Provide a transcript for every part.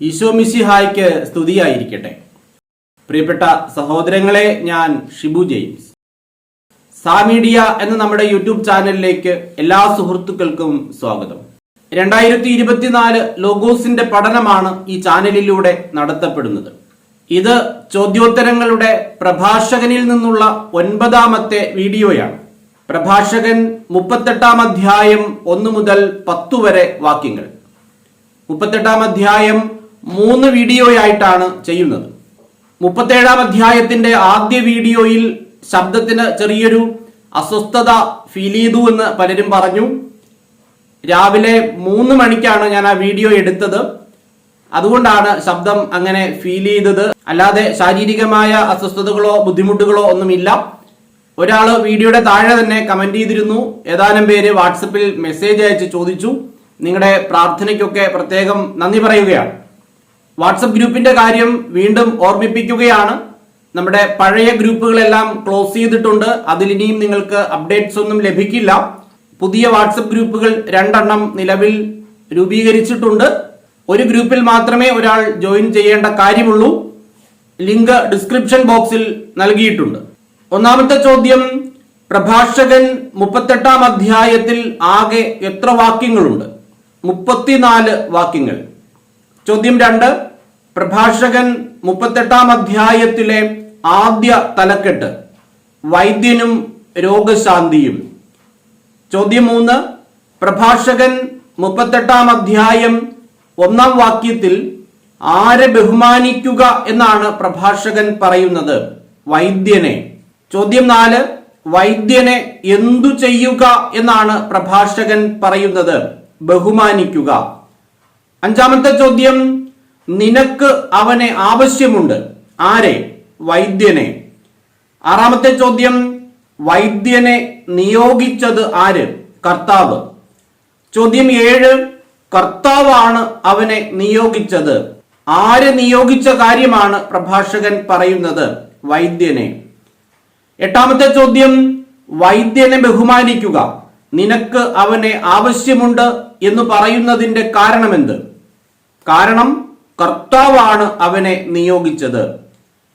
ഈശോ മിശിഹായ്ക്ക് സ്തുതിയായിരിക്കട്ടെ. പ്രിയപ്പെട്ട സഹോദരങ്ങളെ ഞാൻ ഷിബു ജെയിംസ്. സാമീഡിയ എന്ന നമ്മുടെ യൂട്യൂബ് ചാനലിലേക്ക് എല്ലാ സുഹൃത്തുക്കൾക്കും സ്വാഗതം. രണ്ടായിരത്തി ഇരുപത്തിനാല് ലോഗോസിന്റെ പഠനമാണ് ഈ ചാനലിലൂടെ നടത്തപ്പെടുന്നത്. ഇത് ചോദ്യോത്തരങ്ങളുടെ പ്രഭാഷകനിൽ നിന്നുള്ള ഒൻപതാമത്തെ വീഡിയോയാണ്. പ്രഭാഷകൻ മുപ്പത്തെട്ടാം അധ്യായം ഒന്ന് മുതൽ പത്തു വരെ വാക്യങ്ങൾ. മുപ്പത്തെട്ടാം അധ്യായം മൂന്ന് വീഡിയോ ആയിട്ടാണ് ചെയ്യുന്നത്. മുപ്പത്തേഴാം അധ്യായത്തിന്റെ ആദ്യ വീഡിയോയിൽ ശബ്ദത്തിന് ചെറിയൊരു അസ്വസ്ഥത ഫീൽ ചെയ്തു എന്ന് പലരും പറഞ്ഞു. രാവിലെ മൂന്ന് മണിക്കാണ് ഞാൻ ആ വീഡിയോ എടുത്തത്. അതുകൊണ്ടാണ് ശബ്ദം അങ്ങനെ ഫീൽ ചെയ്തത്. അല്ലാതെ ശാരീരികമായ അസ്വസ്ഥതകളോ ബുദ്ധിമുട്ടുകളോ ഒന്നുമില്ല. ഒരാൾ വീഡിയോയുടെ താഴെ തന്നെ കമന്റ് ചെയ്തിരുന്നു. ഏതാനും പേര് വാട്സപ്പിൽ മെസ്സേജ് അയച്ച് ചോദിച്ചു. നിങ്ങളുടെ പ്രാർത്ഥനയ്ക്കൊക്കെ പ്രത്യേകം നന്ദി പറയുകയാണ്. വാട്സപ്പ് ഗ്രൂപ്പിന്റെ കാര്യം വീണ്ടും ഓർമ്മിപ്പിക്കുകയാണ്. നമ്മുടെ പഴയ ഗ്രൂപ്പുകളെല്ലാം ക്ലോസ് ചെയ്തിട്ടുണ്ട്. അതിലിനിയും നിങ്ങൾക്ക് അപ്ഡേറ്റ്സ് ഒന്നും ലഭിക്കില്ല. പുതിയ വാട്സപ്പ് ഗ്രൂപ്പുകൾ രണ്ടെണ്ണം നിലവിൽ രൂപീകരിച്ചിട്ടുണ്ട്. ഒരു ഗ്രൂപ്പിൽ മാത്രമേ ഒരാൾ ജോയിൻ ചെയ്യേണ്ട കാര്യമുള്ളൂ. ലിങ്ക് ഡിസ്ക്രിപ്ഷൻ ബോക്സിൽ നൽകിയിട്ടുണ്ട്. ഒന്നാമത്തെ ചോദ്യം പ്രഭാഷകൻ മുപ്പത്തെട്ടാം അധ്യായത്തിൽ ആകെ എത്ര വാക്യങ്ങളുണ്ട്? മുപ്പത്തിനാല് വാക്യങ്ങൾ. ചോദ്യം രണ്ട് പ്രഭാഷകൻ മുപ്പത്തെട്ടാം അധ്യായത്തിലെ ആദ്യ തലക്കെട്ട്. വൈദ്യനും രോഗശാന്തിയും. ചോദ്യം മൂന്ന്. പ്രഭാഷകൻ മുപ്പത്തെട്ടാം അധ്യായം ഒന്നാം വാക്യത്തിൽ ആരെ ബഹുമാനിക്കുക എന്നാണ് പ്രഭാഷകൻ പറയുന്നത്? വൈദ്യനെ. ചോദ്യം നാല്. വൈദ്യനെ എന്തു ചെയ്യുക എന്നാണ് പ്രഭാഷകൻ പറയുന്നത്? ബഹുമാനിക്കുക. അഞ്ചാമത്തെ ചോദ്യം. നിനക്ക് അവനെ ആവശ്യമുണ്ട്. ആരെ? വൈദ്യനെ. ആറാമത്തെ ചോദ്യം വൈദ്യനെ നിയോഗിച്ചത് ആര്? കർത്താവ്. ചോദ്യം ഏഴ് കർത്താവാണ് അവനെ നിയോഗിച്ചത്. ആര് നിയോഗിച്ച കാര്യമാണ് പ്രഭാഷകൻ പറയുന്നത്? വൈദ്യനെ. എട്ടാമത്തെ ചോദ്യം വൈദ്യനെ ബഹുമാനിക്കുക. നിനക്ക് അവനെ ആവശ്യമുണ്ട് എന്ന് പറയുന്നതിന്റെ കാരണമെന്ത്? കാരണം കർത്താവാണ് അവനെ നിയോഗിച്ചത്.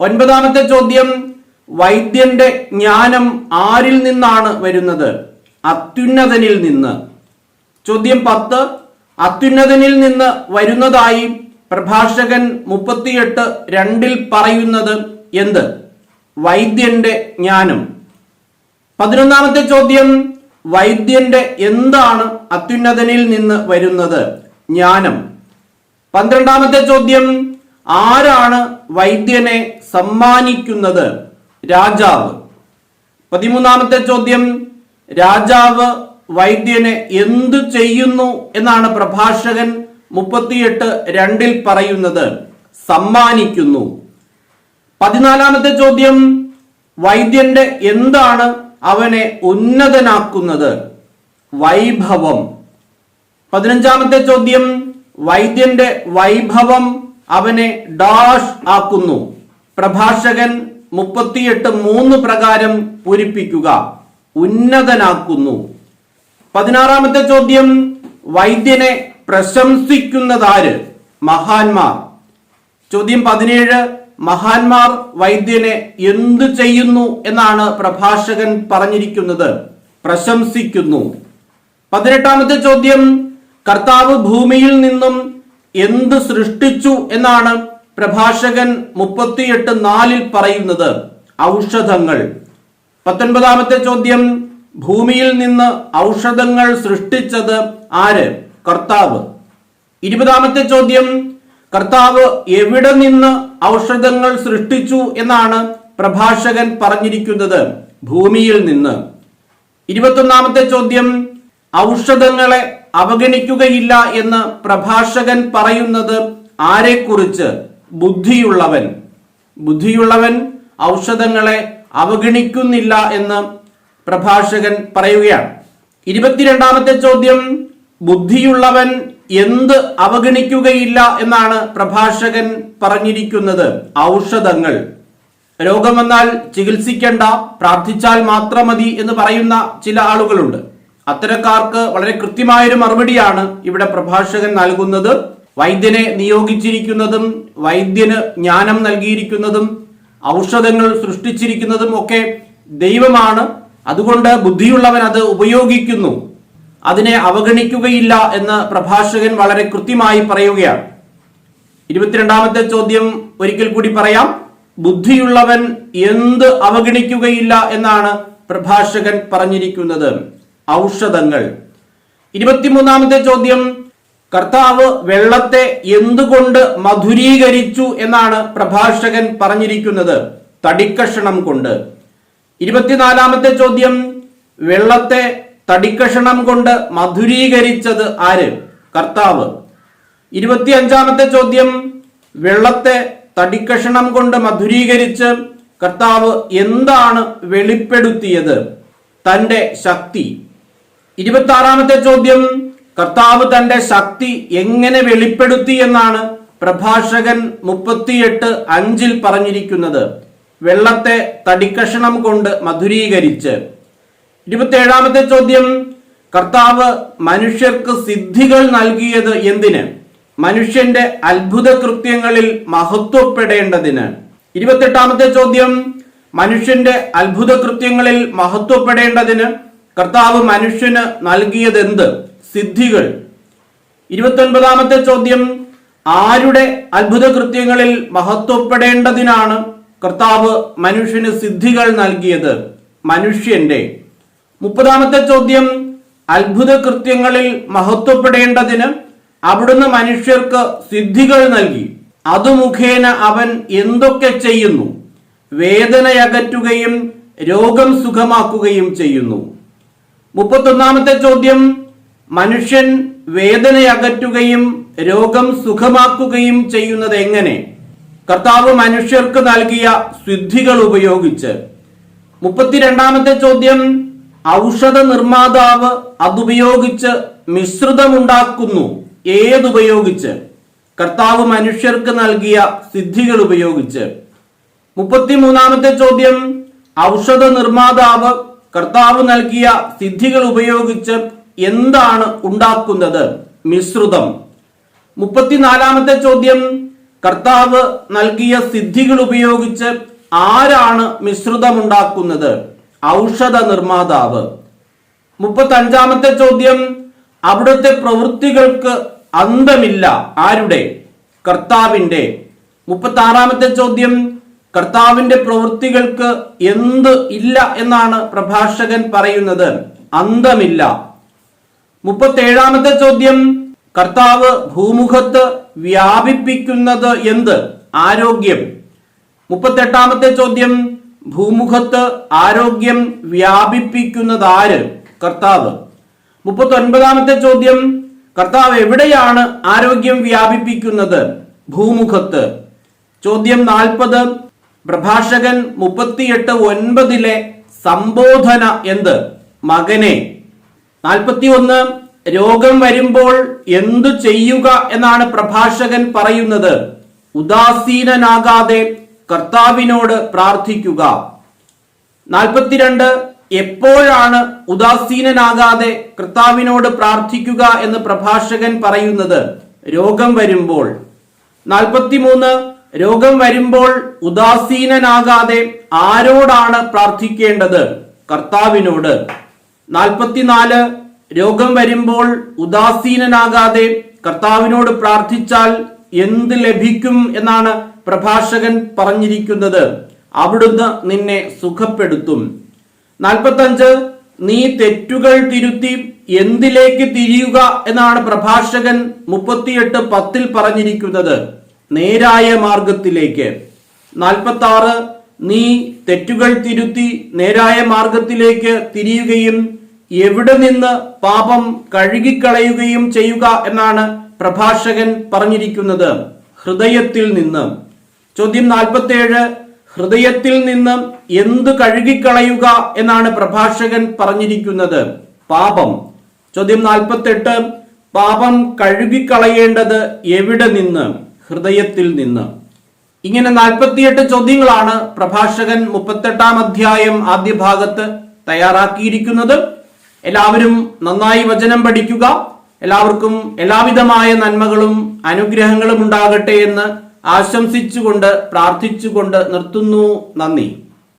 ഒൻപതാമത്തെ ചോദ്യം വൈദ്യന്റെ ജ്ഞാനം ആരിൽ നിന്നാണ് വരുന്നത്? അത്യുന്നതനിൽ നിന്ന്. ചോദ്യം പത്ത് അത്യുന്നതനിൽ നിന്ന് വരുന്നതായി പ്രഭാഷകൻ മുപ്പത്തിയെട്ട് രണ്ടിൽ പറയുന്നത് എന്ത്? വൈദ്യന്റെ ജ്ഞാനം. പതിനൊന്നാമത്തെ ചോദ്യം വൈദ്യന്റെ എന്താണ് അത്യുന്നതനിൽ നിന്ന് വരുന്നത്? ജ്ഞാനം. പന്ത്രണ്ടാമത്തെ ചോദ്യം ആരാണ് വൈദ്യനെ സമ്മാനിക്കുന്നത്? രാജാവ്. പതിമൂന്നാമത്തെ ചോദ്യം രാജാവ് വൈദ്യനെ എന്തു ചെയ്യുന്നു എന്നാണ് പ്രഭാഷകൻ മുപ്പത്തിയെട്ട് രണ്ടിൽ പറയുന്നത്. സമ്മാനിക്കുന്നു. പതിനാലാമത്തെ ചോദ്യം വൈദ്യന്റെ എന്താണ് അവനെ ഉന്നതനാക്കുന്നത്? വൈഭവം. പതിനഞ്ചാമത്തെ ചോദ്യം വൈദ്യന്റെ വൈഭവം അവനെ ഡാഷ് ആക്കുന്നു. പ്രഭാഷകൻ മുപ്പത്തിയെട്ട് മൂന്ന് പ്രകാരം പൂരിപ്പിക്കുക. ഉന്നതനാക്കുന്നു. പതിനാറാമത്തെ ചോദ്യം വൈദ്യനെ പ്രശംസിക്കുന്നതാര്? മഹാന്മാർ. ചോദ്യം പതിനേഴ് മഹാന്മാർ വൈദ്യനെ എന്തു ചെയ്യുന്നു എന്നാണ് പ്രഭാഷകൻ പറഞ്ഞിരിക്കുന്നത്. പ്രശംസിക്കുന്നു. പതിനെട്ടാമത്തെ ചോദ്യം കർത്താവ് ഭൂമിയിൽ നിന്നും എന്ത് സൃഷ്ടിച്ചു എന്നാണ് പ്രഭാഷകൻ മുപ്പത്തിയെട്ട് നാലിൽ പറയുന്നത്. ഔഷധങ്ങൾ. പത്തൊൻപതാമത്തെ ചോദ്യം ഭൂമിയിൽ നിന്ന് ഔഷധങ്ങൾ സൃഷ്ടിച്ചത് ആര്? കർത്താവ്. ഇരുപതാമത്തെ ചോദ്യം കർത്താവ് എവിടെ നിന്ന് ഔഷധങ്ങൾ സൃഷ്ടിച്ചു എന്നാണ് പ്രഭാഷകൻ പറഞ്ഞിരിക്കുന്നത്. ഭൂമിയിൽ നിന്ന്. ഇരുപത്തൊന്നാമത്തെ ചോദ്യം ഔഷധങ്ങളെ അവഗണിക്കുകയില്ല എന്ന് പ്രഭാഷകൻ പറയുന്നത് ആരെക്കുറിച്ച്? ബുദ്ധിയുള്ളവൻ. ബുദ്ധിയുള്ളവൻ ഔഷധങ്ങളെ അവഗണിക്കുന്നില്ല എന്ന് പ്രഭാഷകൻ പറയുകയാണ്. ഇരുപത്തിരണ്ടാമത്തെ ചോദ്യം ബുദ്ധിയുള്ളവൻ എന്ത് അവഗണിക്കുകയില്ല എന്നാണ് പ്രഭാഷകൻ പറഞ്ഞിരിക്കുന്നത്. ഔഷധങ്ങൾ. രോഗം വന്നാൽ ചികിത്സിക്കേണ്ട പ്രാർത്ഥിച്ചാൽ മാത്രം മതി എന്ന് പറയുന്ന ചില ആളുകളുണ്ട്. അത്തരക്കാർക്ക് വളരെ കൃത്യമായൊരു മറുപടിയാണ് ഇവിടെ പ്രഭാഷകൻ നൽകുന്നത്. വൈദ്യനെ നിയോഗിച്ചിരിക്കുന്നതും വൈദ്യന് ജ്ഞാനം നൽകിയിരിക്കുന്നതും ഔഷധങ്ങൾ സൃഷ്ടിച്ചിരിക്കുന്നതും ഒക്കെ ദൈവമാണ്. അതുകൊണ്ട് ബുദ്ധിയുള്ളവൻ അത് ഉപയോഗിക്കുന്നു. അതിനെ അവഗണിക്കുകയില്ല എന്ന് പ്രഭാഷകൻ വളരെ കൃത്യമായി പറയുകയാണ്. ഇരുപത്തിരണ്ടാമത്തെ ചോദ്യം ഒരിക്കൽ കൂടി പറയാം. ബുദ്ധിയുള്ളവൻ എന്ത് അവഗണിക്കുകയില്ല എന്നാണ് പ്രഭാഷകൻ പറഞ്ഞിരിക്കുന്നത്. ഔഷധങ്ങൾ. ഇരുപത്തിമൂന്നാമത്തെ ചോദ്യം കർത്താവ് വെള്ളത്തെ എന്തുകൊണ്ട് മധുരീകരിച്ചു എന്നാണ് പ്രഭാഷകൻ പറഞ്ഞിരിക്കുന്നത്. തടിക്കഷണം കൊണ്ട്. ഇരുപത്തിനാലാമത്തെ ചോദ്യം വെള്ളത്തെ തടിക്കഷണം കൊണ്ട് മധുരീകരിച്ചത് ആര്? കർത്താവ്. ഇരുപത്തിയഞ്ചാമത്തെ ചോദ്യം വെള്ളത്തെ തടിക്കഷണം കൊണ്ട് മധുരീകരിച്ച് കർത്താവ് എന്താണ് വെളിപ്പെടുത്തിയത്? തന്റെ ശക്തി. ഇരുപത്തി ആറാമത്തെ ചോദ്യം കർത്താവ് തന്റെ ശക്തി എങ്ങനെ വെളിപ്പെടുത്തി എന്നാണ് പ്രഭാഷകൻ മുപ്പത്തിയെട്ട് അഞ്ചിൽ പറഞ്ഞിരിക്കുന്നത്. വെള്ളത്തെ തടിക്കഷണം കൊണ്ട് മധുരീകരിച്ച്. ഇരുപത്തിയേഴാമത്തെ ചോദ്യം കർത്താവ് മനുഷ്യർക്ക് സിദ്ധികൾ നൽകിയത് എന്തിന്? മനുഷ്യന്റെ അത്ഭുത കൃത്യങ്ങളിൽ മഹത്വപ്പെടേണ്ടതിന്. ഇരുപത്തെട്ടാമത്തെ ചോദ്യം മനുഷ്യന്റെ അത്ഭുത കൃത്യങ്ങളിൽ മഹത്വപ്പെടേണ്ടതിന്? കർത്താവ് മനുഷ്യന് നൽകിയതെന്ത്? സിദ്ധികൾ. ഇരുപത്തൊൻപതാമത്തെ ചോദ്യം ആരുടെ അത്ഭുത കൃത്യങ്ങളിൽ മഹത്വപ്പെടേണ്ടതിനാണ് കർത്താവ് മനുഷ്യന് സിദ്ധികൾ നൽകിയത്? മനുഷ്യന്റെ. മുപ്പതാമത്തെ ചോദ്യം അത്ഭുത കൃത്യങ്ങളിൽ മഹത്വപ്പെടേണ്ടതിന് അവിടുന്ന് മനുഷ്യർക്ക് സിദ്ധികൾ നൽകി. അതു മുഖേന അവൻ എന്തൊക്കെ ചെയ്യുന്നു? വേദനയകറ്റുകയും രോഗം സുഖമാക്കുകയും ചെയ്യുന്നു. മുപ്പത്തൊന്നാമത്തെ ചോദ്യം മനുഷ്യൻ വേദനയകറ്റുകയും രോഗം സുഖമാക്കുകയും ചെയ്യുന്നത് എങ്ങനെ? കർത്താവ് മനുഷ്യർക്ക് നൽകിയ സിദ്ധികൾ ഉപയോഗിച്ച്. മുപ്പത്തിരണ്ടാമത്തെ ചോദ്യം ഔഷധ നിർമ്മാതാവ് അതുപയോഗിച്ച് മിശ്രിതമുണ്ടാക്കുന്നു ഏതുപയോഗിച്ച്? കർത്താവ് മനുഷ്യർക്ക് നൽകിയ സിദ്ധികൾ ഉപയോഗിച്ച്. മുപ്പത്തിമൂന്നാമത്തെ ചോദ്യം ഔഷധ നിർമ്മാതാവ് കർത്താവ് നൽകിയ സിദ്ധികൾ ഉപയോഗിച്ച് എന്താണ് ഉണ്ടാക്കുന്നത്? മിശ്രിതം. മുപ്പത്തിനാലാമത്തെ ചോദ്യം. കർത്താവ് നൽകിയ സിദ്ധികൾ ഉപയോഗിച്ച് ആരാണ് മിശ്രിതം ഉണ്ടാക്കുന്നത്? ഔഷധ നിർമ്മാതാവ്. മുപ്പത്തി അഞ്ചാമത്തെ ചോദ്യം. അവിടുത്തെ പ്രവൃത്തികൾക്ക് അന്തമില്ല. ആരുടെ? കർത്താവിന്റെ മുപ്പത്തി ആറാമത്തെ ചോദ്യം. കർത്താവിന്റെ പ്രവൃത്തികൾക്ക് എന്ത് ഇല്ല എന്നാണ് പ്രഭാഷകൻ പറയുന്നത്. അന്തമില്ല. മുപ്പത്തേഴാമത്തെ ചോദ്യം കർത്താവ് ഭൂമുഖത്ത് വ്യാപിപ്പിക്കുന്നത് എന്ത്? ആരോഗ്യം. മുപ്പത്തെട്ടാമത്തെ ചോദ്യം ഭൂമുഖത്ത് ആരോഗ്യം വ്യാപിപ്പിക്കുന്നത് ആര്? കർത്താവ്. മുപ്പത്തി ഒൻപതാമത്തെ ചോദ്യം കർത്താവ് എവിടെയാണ് ആരോഗ്യം വ്യാപിപ്പിക്കുന്നത്? ഭൂമുഖത്ത്. ചോദ്യം നാൽപ്പത് പ്രഭാഷകൻ മുപ്പത്തിയെട്ട് ഒൻപതിലെ സംബോധന എന്ത്? മകനെ. നാൽപ്പത്തി ഒന്ന് രോഗം വരുമ്പോൾ എന്തു ചെയ്യുക എന്നാണ് പ്രഭാഷകൻ പറയുന്നത്. ഉദാസീനനാകാതെ കർത്താവിനോട് പ്രാർത്ഥിക്കുക. നാൽപ്പത്തിരണ്ട് എപ്പോഴാണ് ഉദാസീനനാകാതെ കർത്താവിനോട് പ്രാർത്ഥിക്കുക എന്ന് പ്രഭാഷകൻ പറയുന്നത്? രോഗം വരുമ്പോൾ. നാൽപ്പത്തിമൂന്ന് രോഗം വരുമ്പോൾ ഉദാസീനനാകാതെ ആരോടാണ് പ്രാർത്ഥിക്കേണ്ടത്? കർത്താവിനോട്. നാൽപ്പത്തിനാല് രോഗം വരുമ്പോൾ ഉദാസീനനാകാതെ കർത്താവിനോട് പ്രാർത്ഥിച്ചാൽ എന്ത് ലഭിക്കും എന്നാണ് പ്രഭാഷകൻ പറഞ്ഞിരിക്കുന്നത്. അവിടുന്ന് നിന്നെ സുഖപ്പെടുത്തും. നാൽപ്പത്തഞ്ച് നീ തെറ്റുകൾ തിരുത്തി എന്തിലേക്ക് തിരിയുക എന്നാണ് പ്രഭാഷകൻ മുപ്പത്തിയെട്ട് പത്തിൽ പറഞ്ഞിരിക്കുന്നത്. നേരായ മാർഗത്തിലേക്ക് നാൽപ്പത്തി ആറ് നീ തെറ്റുകൾ തിരുത്തി നേരായ മാർഗത്തിലേക്ക് തിരിയുകയും എവിടെ നിന്ന് പാപം കഴുകിക്കളയുകയും ചെയ്യുക എന്നാണ് പ്രഭാഷകൻ പറഞ്ഞിരിക്കുന്നത്. ഹൃദയത്തിൽ നിന്ന്. ചോദ്യം നാൽപ്പത്തേഴ് ഹൃദയത്തിൽ നിന്ന് എന്ത് കഴുകിക്കളയുക എന്നാണ് പ്രഭാഷകൻ പറഞ്ഞിരിക്കുന്നത്? പാപം. ചോദ്യം നാൽപ്പത്തെട്ട് പാപം കഴുകിക്കളയേണ്ടത് എവിടെ നിന്ന്? ഹൃദയത്തിൽ നിന്ന്. ഇങ്ങനെ നാൽപ്പത്തിയെട്ട് ചോദ്യങ്ങളാണ് പ്രഭാഷകൻ മുപ്പത്തെട്ടാം അധ്യായം ആദ്യ ഭാഗത്ത് തയ്യാറാക്കിയിരിക്കുന്നത്. എല്ലാവരും നന്നായി വചനം പഠിക്കുക. എല്ലാവർക്കും എല്ലാവിധമായ നന്മകളും അനുഗ്രഹങ്ങളും ഉണ്ടാകട്ടെ എന്ന് ആശംസിച്ചുകൊണ്ട് പ്രാർത്ഥിച്ചുകൊണ്ട് നിർത്തുന്നു. നന്ദി.